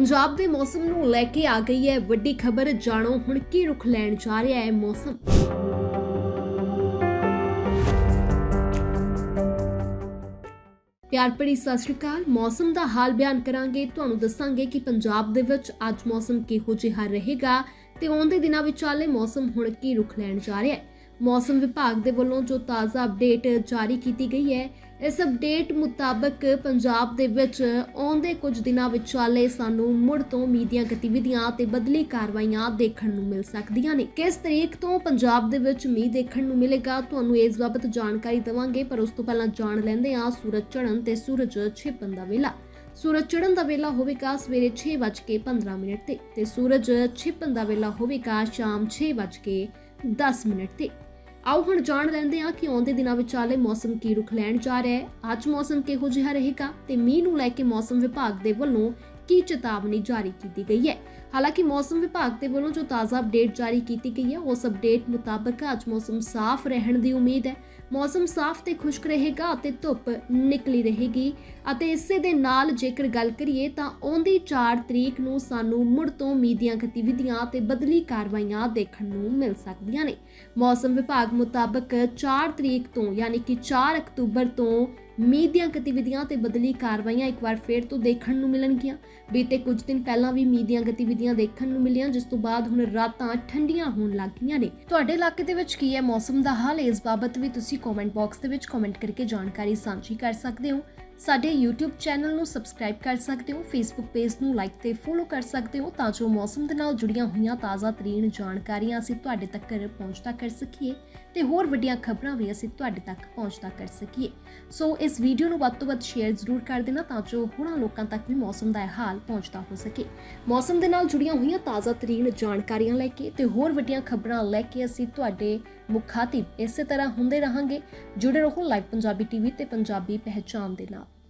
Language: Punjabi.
ਪੰਜਾਬ ਦੇ ਮੌਸਮ ਨੂੰ ਲੈ ਕੇ ਆ ਗਈ ਹੈ ਵੱਡੀ ਖਬਰ। ਜਾਣੋ ਹੁਣ ਕੀ ਰੁਖ ਲੈਣ ਜਾ ਰਿਹਾ ਹੈ ਮੌਸਮ। ਪਿਆਰ ਭਰੀ ਸਤਿ ਸ਼੍ਰੀ ਅਕਾਲ। ਮੌਸਮ ਦਾ ਹਾਲ ਬਿਆਨ ਕਰਾਂਗੇ। ਤੁਹਾਨੂੰ ਦੱਸਾਂਗੇ ਕਿ ਪੰਜਾਬ ਦੇ ਵਿੱਚ ਅੱਜ ਮੌਸਮ ਕਿਹੋ ਜਿਹਾ ਰਹੇਗਾ ਤੇ ਆਉਂਦੇ ਦਿਨਾਂ ਵਿੱਚ ਵਾਲੇ ਮੌਸਮ ਹੁਣ ਕੀ ਰੁਖ ਲੈਣ ਜਾ ਰਿਹਾ ਹੈ। ਮੌਸਮ ਵਿਭਾਗ ਦੇ ਵੱਲੋਂ ਜੋ ਤਾਜ਼ਾ ਅਪਡੇਟ ਜਾਰੀ ਕੀਤੀ ਗਈ ਹੈ, ਇਸ ਅਪਡੇਟ ਮੁਤਾਬਕ ਪੰਜਾਬ ਦੇ ਵਿੱਚ ਆਉਂਦੇ ਕੁਝ ਦਿਨਾਂ ਵਿਚਾਲੇ ਸਾਨੂੰ ਮੁੜ ਤੋਂ ਮੀਡੀਆ ਗਤੀਵਿਧੀਆਂ ਤੇ ਬਦਲੀ ਕਾਰਵਾਈਆਂ ਦੇਖਣ ਨੂੰ ਮਿਲ ਸਕਦੀਆਂ ਨੇ। ਕਿਸ ਤਰੀਕ ਤੋਂ ਪੰਜਾਬ ਦੇ ਵਿੱਚ ਮੀਂਹ ਦੇਖਣ ਨੂੰ ਮਿਲੇਗਾ, ਤੁਹਾਨੂੰ ਇਸ ਬਾਬਤ ਜਾਣਕਾਰੀ ਦੇਵਾਂਗੇ, ਪਰ ਉਸ ਤੋਂ ਪਹਿਲਾਂ ਜਾਣ ਲੈਂਦੇ ਹਾਂ ਸੂਰਜ ਚੜ੍ਹਨ ਤੇ ਸੂਰਜ ਛਿਪਣ ਦਾ ਵੇਲਾ। ਸੂਰਜ ਚੜ੍ਹਨ ਦਾ ਵੇਲਾ ਹੋਵੇਗਾ ਸਵੇਰੇ 6:15 ਮਿੰਟ ਤੇ ਤੇ ਸੂਰਜ ਛਿਪਣ ਦਾ ਵੇਲਾ ਹੋਵੇਗਾ ਸ਼ਾਮ 6:10 ਮਿੰਟ ਤੇ। ਆਓ ਹੁਣ ਜਾਣ ਲੈਂਦੇ ਹਾਂ ਕਿ ਆਉਂਦੇ ਦਿਨਾਂ ਵਿੱਚ ਆਲੇ ਮੌਸਮ ਕੀ ਰੁਖ ਲੈਣ ਜਾ ਰਿਹਾ ਹੈ। ਅੱਜ ਮੌਸਮ ਕਿਹੋ ਜਿਹਾ ਰਹੇਗਾ ਤੇ ਮੀਂਹ ਨੂੰ ਲੈ ਕੇ ਮੌਸਮ ਵਿਭਾਗ ਦੇ ਵੱਲੋਂ ਕੀ ਚੇਤਾਵਨੀ ਜਾਰੀ ਕੀਤੀ ਗਈ ਹੈ? ਹਾਲਾਂਕਿ ਮੌਸਮ ਵਿਭਾਗ ਦੇ ਵੱਲੋਂ ਜੋ ਤਾਜ਼ਾ ਅਪਡੇਟ ਜਾਰੀ ਕੀਤੀ ਗਈ ਹੈ, ਉਸ ਅਪਡੇਟ ਮੁਤਾਬਕ ਅੱਜ ਮੌਸਮ ਸਾਫ਼ ਰਹਿਣ ਦੀ ਉਮੀਦ ਹੈ। ਮੌਸਮ ਸਾਫ਼ ਤੇ ਖੁਸ਼ਕ ਰਹੇਗਾ ਅਤੇ ਧੁੱਪ ਨਿਕਲੀ ਰਹੇਗੀ। ਅਤੇ ਇਸੇ ਦੇ ਨਾਲ ਜੇਕਰ ਗੱਲ ਕਰੀਏ ਤਾਂ ਆਉਂਦੀ 4 ਤਰੀਕ ਨੂੰ ਸਾਨੂੰ ਮੁੜ ਤੋਂ ਮੀਂਹ ਦੀਆਂ ਗਤੀਵਿਧੀਆਂ ਤੇ ਬਦਲੀ ਕਾਰਵਾਈਆਂ ਦੇਖਣ ਨੂੰ ਮਿਲ ਸਕਦੀਆਂ ਨੇ। ਮੌਸਮ ਵਿਭਾਗ ਮੁਤਾਬਕ 4 ਤਰੀਕ ਤੋਂ ਯਾਨੀ ਕਿ 4 ਅਕਤੂਬਰ ਤੋਂ ਮੀਂਹ ਦੀਆਂ ਗਤੀਵਿਧੀਆਂ ਤੇ ਬਦਲੀ ਕਾਰਵਾਈਆਂ ਇੱਕ ਵਾਰ ਫੇਰ ਤੋਂ ਦੇਖਣ ਨੂੰ ਮਿਲਣਗੀਆਂ। ਬੀਤੇ ਕੁਝ ਦਿਨ ਪਹਿਲਾਂ ਵੀ ਮੀਂਹ ਦੀਆਂ ਗਤੀਵਿਧੀਆਂ ਦੇਖਣ ਨੂੰ ਮਿਲੀਆਂ, ਜਿਸ ਤੋਂ ਬਾਅਦ ਹੁਣ ਰਾਤਾਂ ਠੰਡੀਆਂ ਹੋਣ ਲੱਗ ਗਈਆਂ ਨੇ। ਤੁਹਾਡੇ ਇਲਾਕੇ ਦੇ ਵਿੱਚ ਕੀ ਹੈ? ਮੌਸਮ ਦਾ ਹਾਲ ਇਸ ਬਾਬਤ ਵੀ ਤੁਸੀਂ ਕਮੈਂਟ ਬਾਕਸ ਦੇ ਵਿੱਚ ਕਮੈਂਟ ਕਰਕੇ ਜਾਣਕਾਰੀ ਸਾਂਝੀ ਕਰ ਸਕਦੇ ਹੋ। ਸਾਡੇ YouTube ਚੈਨਲ ਨੂੰ ਸਬਸਕ੍ਰਾਈਬ ਕਰ ਸਕਦੇ ਹੋ, Facebook ਪੇਜ ਨੂੰ ਲਾਈਕ ਤੇ ਫੋਲੋ ਕਰ ਸਕਦੇ ਹੋ ਤਾਂ ਜੋ ਮੌਸਮ ਦੇ ਨਾਲ ਜੁੜੀਆਂ ਹੋਈਆਂ ਤਾਜ਼ਾ ਤਰੀਨ ਜਾਣਕਾਰੀਆਂ ਅਸੀਂ ਤੁਹਾਡੇ ਤੱਕ ਪਹੁੰਚਦਾ ਕਰ ਸਕੀਏ ਤੇ ਹੋਰ ਵੱਡੀਆਂ ਖਬਰਾਂ ਵੀ ਅਸੀਂ ਤੁਹਾਡੇ ਤੱਕ ਪਹੁੰਚਦਾ ਕਰ ਸਕੀਏ। ਸੋ ਇਸ ਵੀਡੀਓ ਨੂੰ ਵੱਧ ਤੋਂ ਵੱਧ ਸ਼ੇਅਰ ਜ਼ਰੂਰ ਕਰ ਦੇਣਾ ਤਾਂ ਜੋ ਹੋਰਾਂ ਲੋਕਾਂ ਤੱਕ ਵੀ ਮੌਸਮ ਦਾ ਹਾਲ ਪਹੁੰਚਦਾ ਹੋ ਸਕੇ। ਮੌਸਮ ਦੇ ਨਾਲ ਜੁੜੀਆਂ ਹੋਈਆਂ ਤਾਜ਼ਾ ਤਰੀਨ ਜਾਣਕਾਰੀਆਂ ਲੈ ਕੇ ਤੇ ਹੋਰ ਵੱਡੀਆਂ ਖਬਰਾਂ ਲੈ ਕੇ ਅਸੀਂ ਤੁਹਾਡੇ ਮੁਖਾਤਿਬ ਇਸੇ ਤਰ੍ਹਾਂ ਹੁੰਦੇ ਰਹਾਂਗੇ। ਜੁੜੇ ਰਹੋ ਲਾਈਵ ਪੰਜਾਬੀ ਟੀਵੀ ਤੇ ਪੰਜਾਬੀ ਪਹਿਚਾਨ ਦੇ ਨਾਲ।